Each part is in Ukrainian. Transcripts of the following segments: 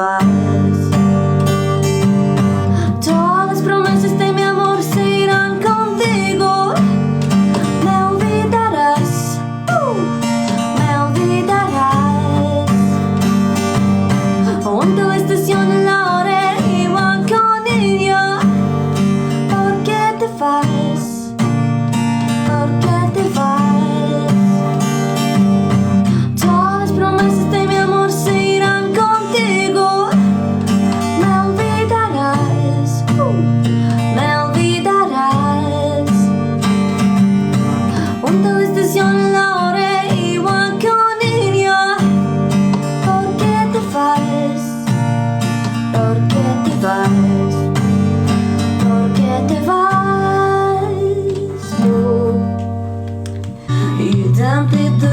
ฟ้า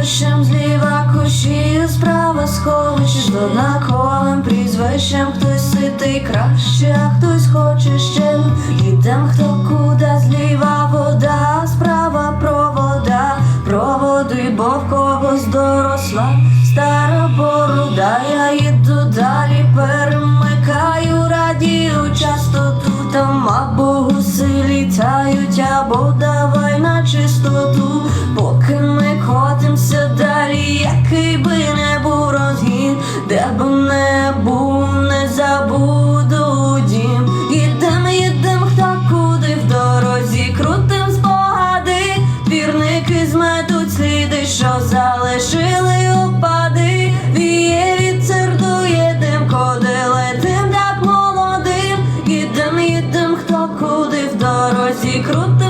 під дощем зліва кущі, справа сховище з однаковим прізвищем. Хтось ситий краще, а хтось хоче ще. Ідем хто куди зліва вода, справа провода, проводи, бо в когось доросла, стара борода, я їду далі, перемикаю радію частоту, там або гуси літають, або давай на чистоту, поки котимося далі, який би не був розгін, де б не був, не забуду дім. Їдем, їдем, хто куди в дорозі, крутим спогади, двірники зметуть сліди, що залишили опади, віє вітер дує дим, коли летим так молодим, їдем, їдем, хто куди в дорозі, крутим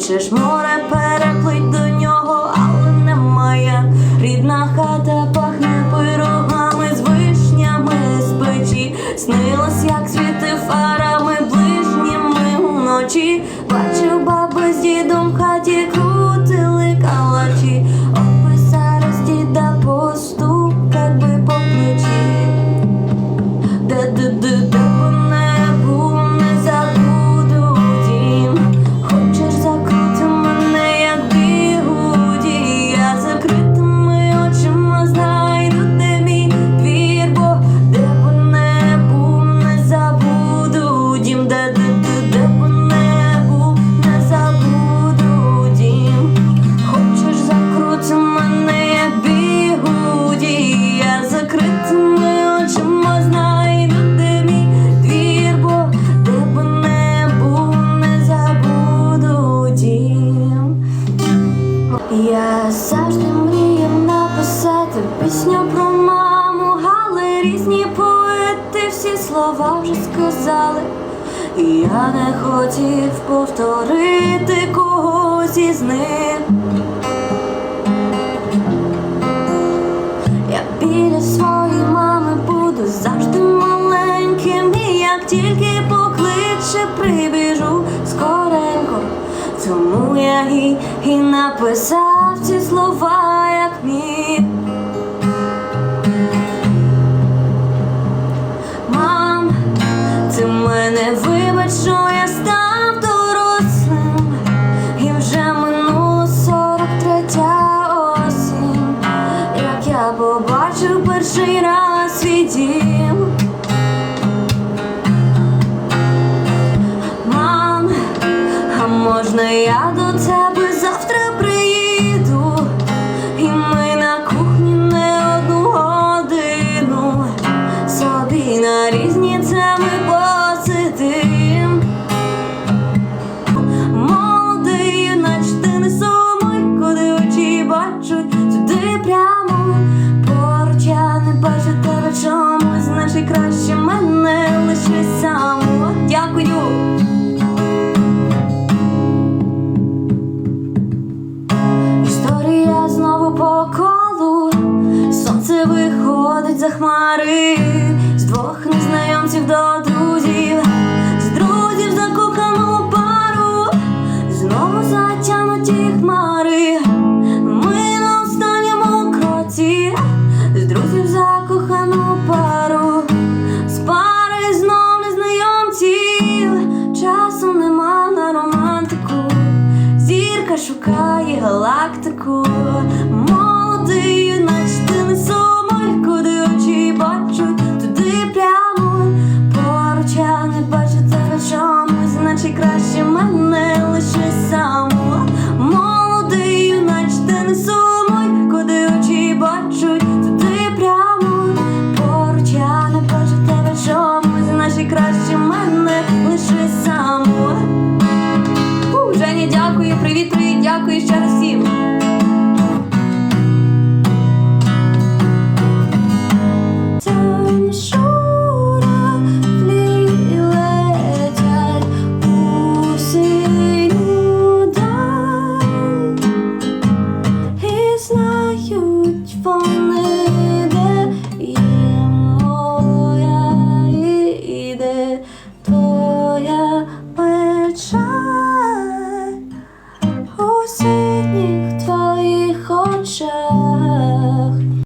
хочеш море переплить до нього, але немає. Рідна хата пахне пирогами з вишнями з печі. Снилось, як світи фарами ближніми уночі. Бачив баби з дідом в хаті крутили калачі. І я не хотів повторити когось із них. Я біля своєї мами буду завжди маленьким, і як тільки покличе, прибіжу скоренько. Тому я і, і написав ці слова, I'll go tell Сонце виходить за хмари з двох незнайомців до друзів.